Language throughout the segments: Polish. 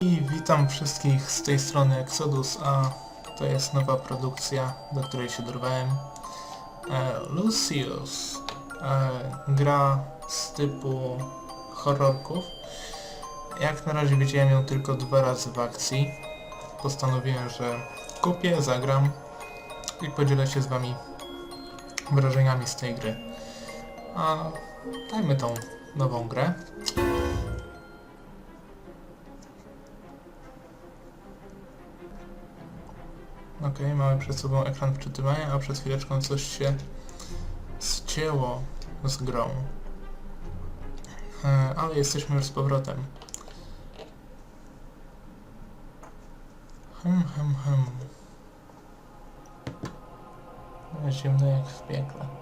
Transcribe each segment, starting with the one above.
I witam wszystkich z tej strony Exodus, a to jest nowa produkcja, do której się dorwałem. E, Lucius. E, gra z typu horrorków. Jak na razie widziałem ją tylko dwa razy w akcji. Postanowiłem, że kupię, zagram i podzielę się z wami wrażeniami z tej gry. A dajmy tą nową grę. Ok, mamy przed sobą ekran wczytywania, a przed chwileczką coś się zcięło z grą. E, ale jesteśmy już z powrotem. Hm, hm, hm. Zimno jak w piekle.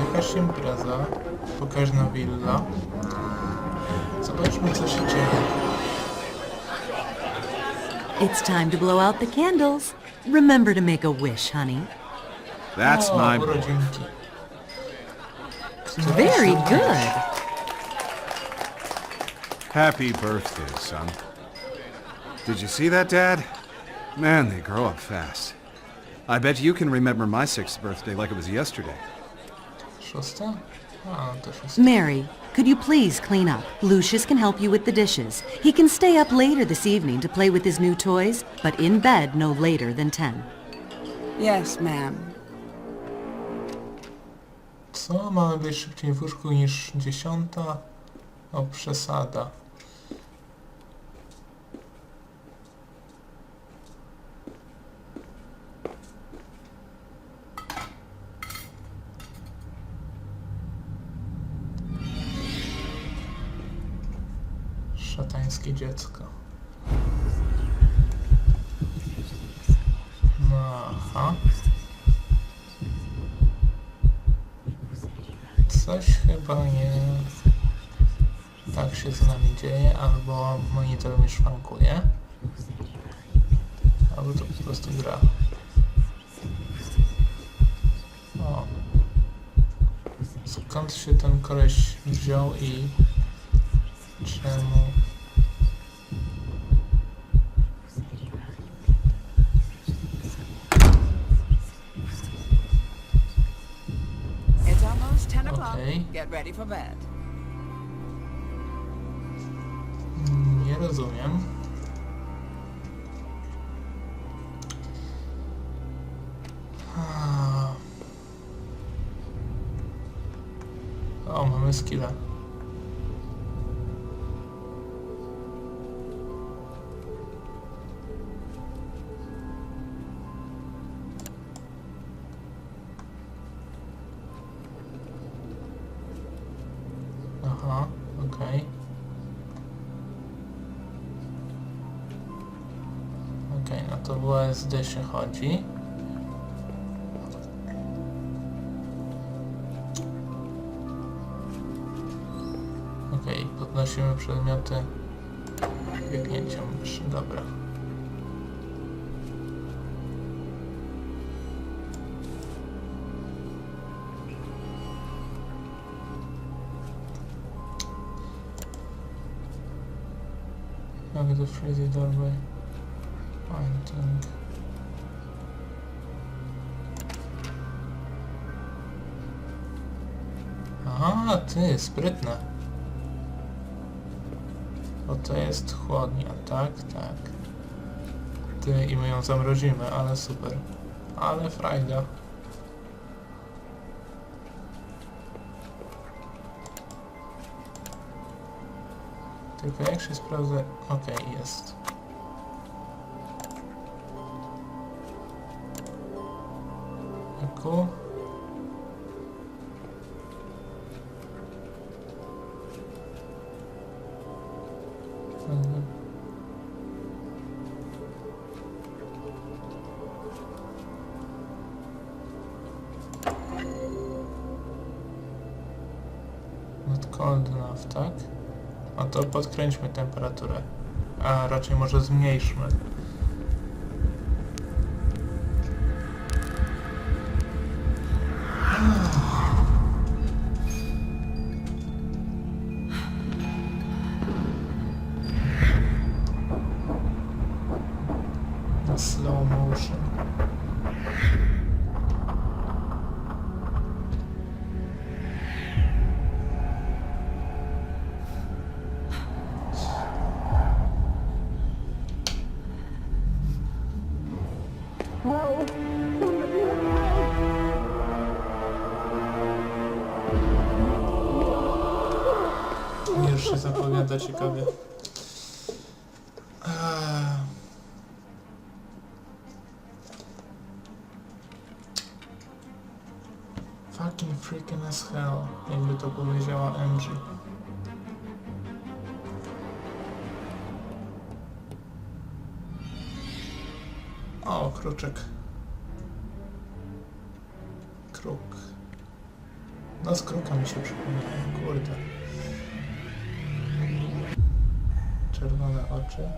Jakaś impreza, pokaźna willa. Zobaczmy co się dzieje. It's time to blow out the candles. Remember to make a wish, honey. That's o, my boy. urodzinki. Very good. Happy birthday, son. Did you see that, Dad? Man, they grow up fast. I bet you can remember my sixth birthday like it was yesterday. Szósta? A, to szósta. Mary, could you please clean up? Lucius can help you with the dishes. He can stay up later this evening to play with his new toys, but in bed no later than 10. Yes, ma'am. Co? Mamy być szybciej w łóżku niż dziesiąta? O, przesada. Szatańskie dziecko. No, aha. Coś chyba nie tak się z nami dzieje, albo monitor mi szwankuje, albo to po prostu gra. O. Skąd się ten koleś wziął i ready for bed. Nie rozumiem. O, mamy skilla. To WSD się chodzi. Okej, podnosimy przedmioty biegnięciem myszy, dobra. Mogę to freeze doorway. Aha, ty, sprytne. Bo to jest chłodnia, tak, tak. Ty, i my ją zamrozimy, ale super. Ale frajda. Tylko jak się sprawdza... Okej, jest. porządku. Mhm. Tak? No to podkręćmy temperaturę. A raczej może zmniejszmy. Zapowiada ciekawie. Eee. Fucking freaking as hell, jakby to powiedziała Angie. O, kruczek. Kruk. No z kruka mi się przypomniało, kurde. Czerwone oczy.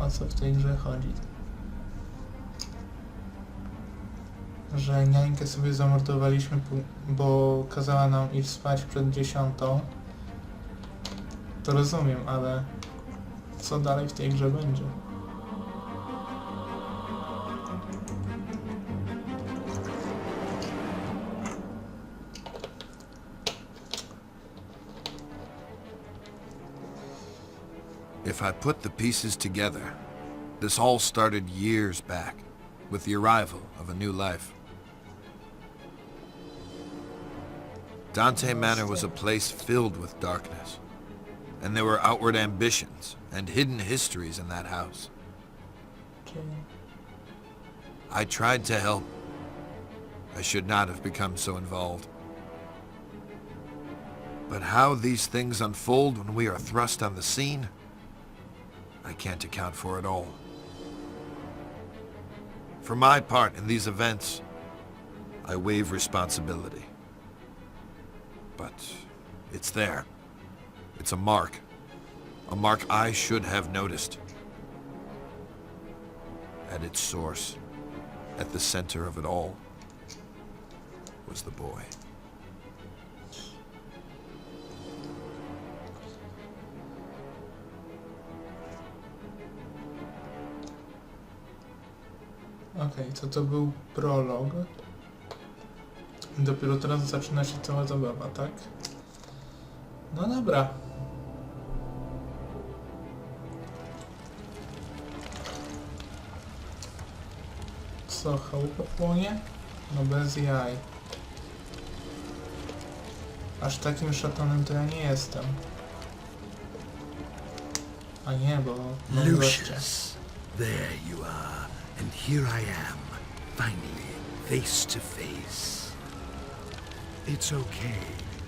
O co w tej grze chodzi? Że niańkę sobie zamordowaliśmy, bo kazała nam iść spać przed dziesiątą. To rozumiem, ale co dalej w tej grze będzie? If I put the pieces together, this all started years back, with the arrival of a new life. Dante Manor was a place filled with darkness, and there were outward ambitions and hidden histories in that house. Czyli I tried to help. I should not have become so involved. But how these things unfold when we are thrust on the scene, I can't account for it all. For my part in these events, I waive responsibility. But it's there. It's a mark. A mark I should have noticed. At its source, at the center of it all, was the boy. Okej, to to był prolog. Dopiero teraz zaczyna się cała zabawa, tak? No dobra. Co, chałupa płonie? No bez jaj. Aż takim szatonem to ja nie jestem. A nie, bo... Lucius, there you are, and here I am, finally, face to face. It's okay.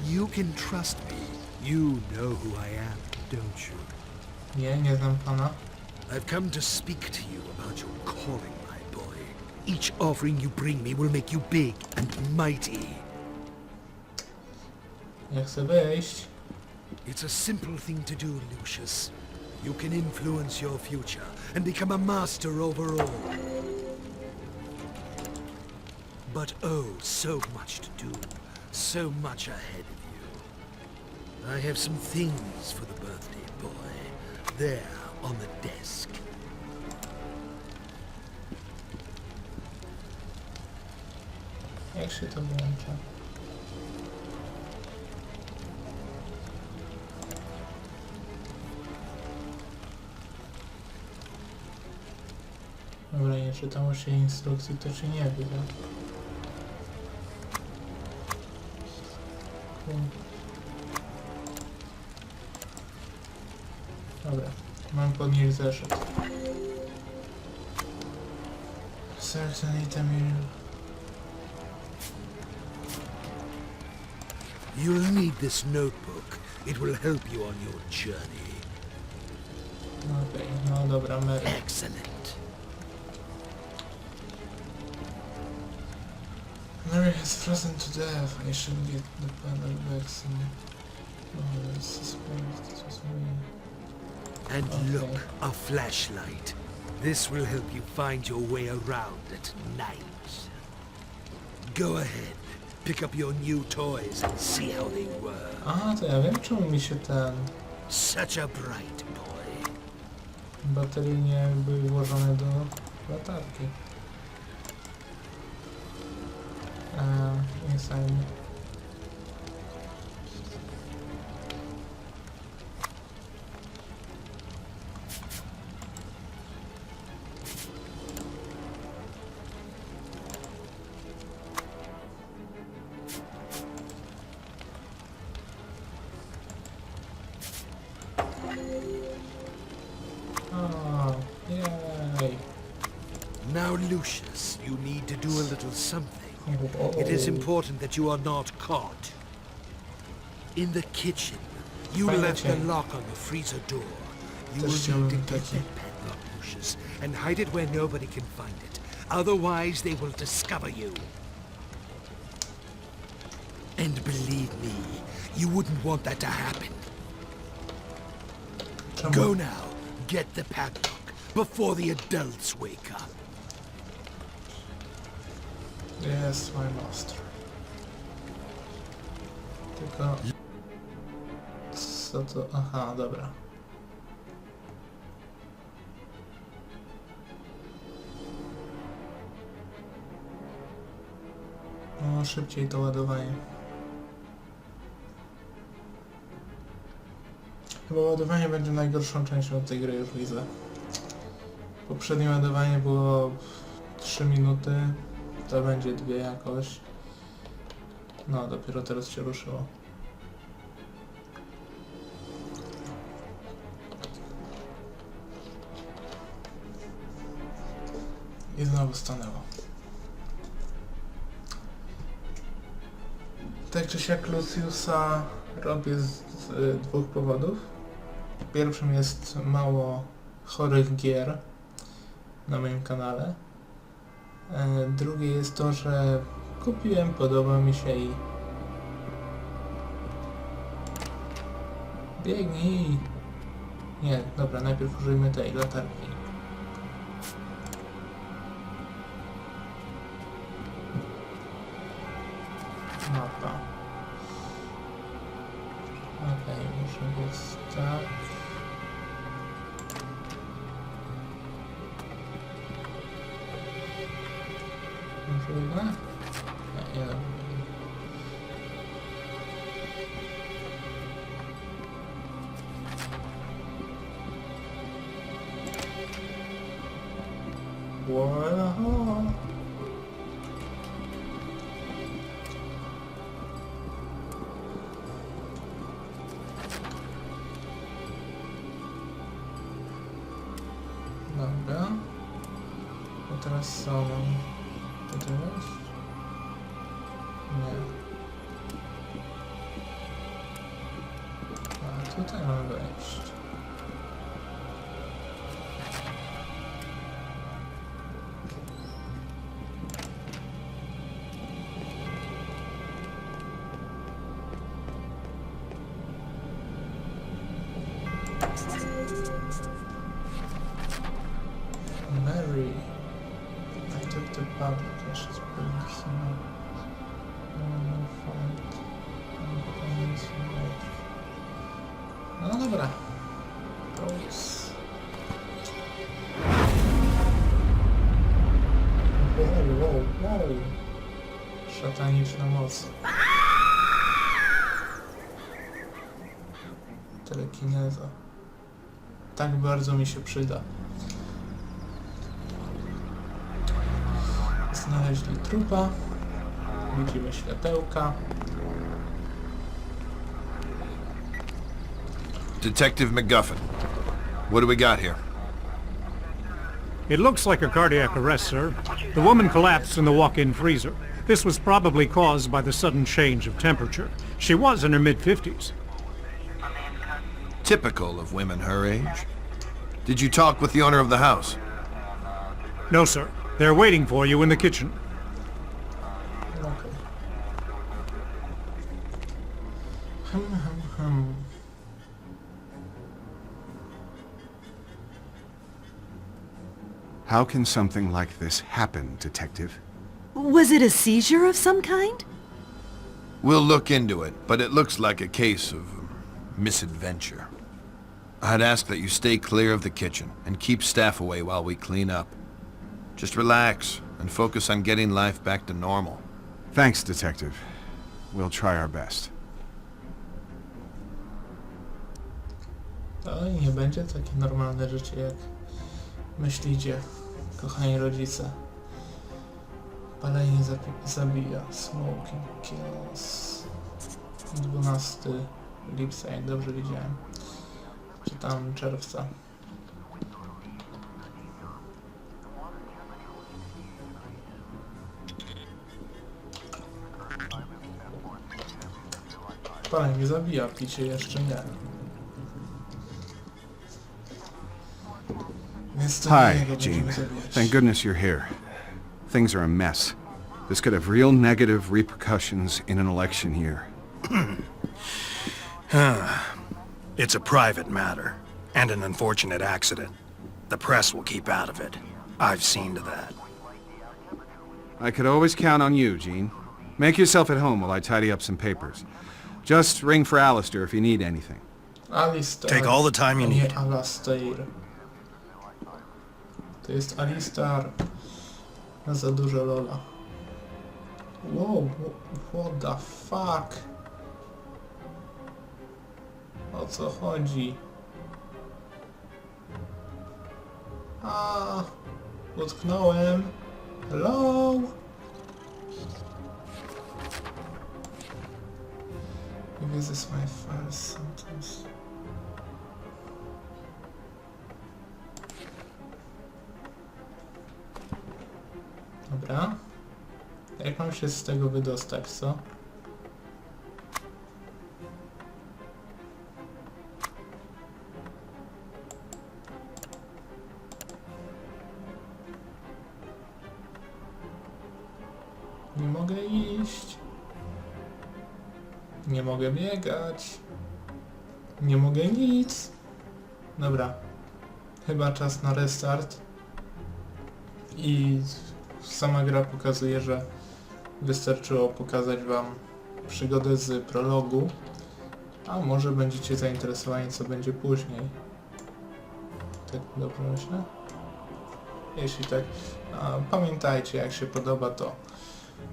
You can trust me. You know who I am, don't you? Nie, nie znam pana. I've come to speak to you about your calling, my boy. Each offering you bring me will make you big and mighty. Ja chcę wejść. It's a simple thing to do, Lucius. You can influence your future and become a master over all. But oh, so much to do. So much ahead of you. I have some things for the birthday boy. There, on the desk. Jak się to? Nie czytam już jej instrukcji, to czy nie wiem. Dobra, mam podnieść zeszyt. Certain item You'll need this notebook. It will help you on your journey. Okej, no dobra, Mary. Excellent. Is frozen to death. I should get the panel vaccine. Oh, suspect it was me. And Okay. look, a flashlight. This will help you find your way around at night. Go ahead, pick up your new toys and see how they work. Aha, to ja wiem czemu mi się ten Such a bright boy. baterie nie były włożone do latarki. Eee, insane. Oh, yay! Now, Lucius, you need to do a little something. It Oh. is important that you are not caught. In the kitchen, you left the lock on the freezer door. You will need to get that padlock, Lucius, and hide it where nobody can find it. Otherwise, they will discover you. And believe me, you wouldn't want that to happen. Czemu? Go now, get the padlock before the adults wake up. Jest my master. Tylko... Co to? Aha, dobra. No, szybciej to ładowanie. Chyba ładowanie będzie najgorszą częścią tej gry, już widzę. Poprzednie ładowanie było 3 minuty, to będzie dwie jakoś. No, dopiero teraz się ruszyło. I znowu stanęło. Tak czy siak Luciusa robię z, z y, dwóch powodów. Pierwszym jest mało chorych gier na moim kanale. E, Drugie jest to, że kupiłem, podoba mi się i... Biegnij! Nie, dobra, najpierw użyjmy tej latarki. Mapa. Okej, muszę być tak. horror. Lambda. Outra vez. Mary. I took the publications personal. No, find. No dobra. To jest. Wow, wow, wow. Szataniczna moc. Telekineza. Tak bardzo mi się przyda. Znaleźli trupa. Widzimy światełka. Detective McGuffin, what do we got here? It looks like a cardiac arrest, sir. The woman collapsed in the walk-in freezer. This was probably caused by the sudden change of temperature. She was in her mid-50s. Typical of women her age. Did you talk with the owner of the house? No, sir. They're waiting for you in the kitchen. How can something like this happen, Detective? Was it a seizure of some kind? We'll look into it, but it looks like a case of misadventure. I'd ask that you stay clear of the kitchen and keep staff away while we clean up. Just relax and focus on getting life back to normal. Thanks, Detective. We'll try our best. To nie będzie takie normalne życie jak myślicie, kochani rodzice. Palenie zabija. Smoking kills. 12 lipca, jak dobrze widziałem. Czy tam czerwca. Zabija, picie jeszcze nie. Więc to nie Hi, jego będziemy Jean. zabijać. Thank goodness you're here. Things are a mess. This could have real negative repercussions in an election year. It's a private matter, and an unfortunate accident. The press will keep out of it. I've seen to that. I could always count on you, Jean. Make yourself at home while I tidy up some papers. Just ring for Alistair if you need anything. Alistair. Take all the time you need. Alastair. To jest Alistar. Na za dużo lola. Wow, what the fuck? Co chodzi? A, utknąłem. Hello? Maybe this is my first sentence. Dobra. Jak mam się z tego wydostać, co? Mogę biegać. Nie mogę nic. Dobra. Chyba czas na restart. I sama gra pokazuje, że wystarczyło pokazać wam przygodę z prologu, a może będziecie zainteresowani co będzie później. Tak dobrze myślę? Jeśli tak, pamiętajcie jak się podoba to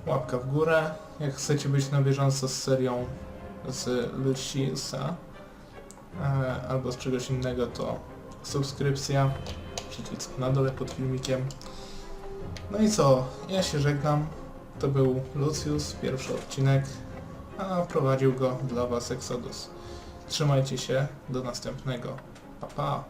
łapka w górę. Jak chcecie być na bieżąco z serią z Luciusa e, albo z czegoś innego to subskrypcja, przycisk na dole pod filmikiem. No i co, ja się żegnam. To był Lucius, pierwszy odcinek, a prowadził go dla Was Exodus. Trzymajcie się, do następnego. Pa pa!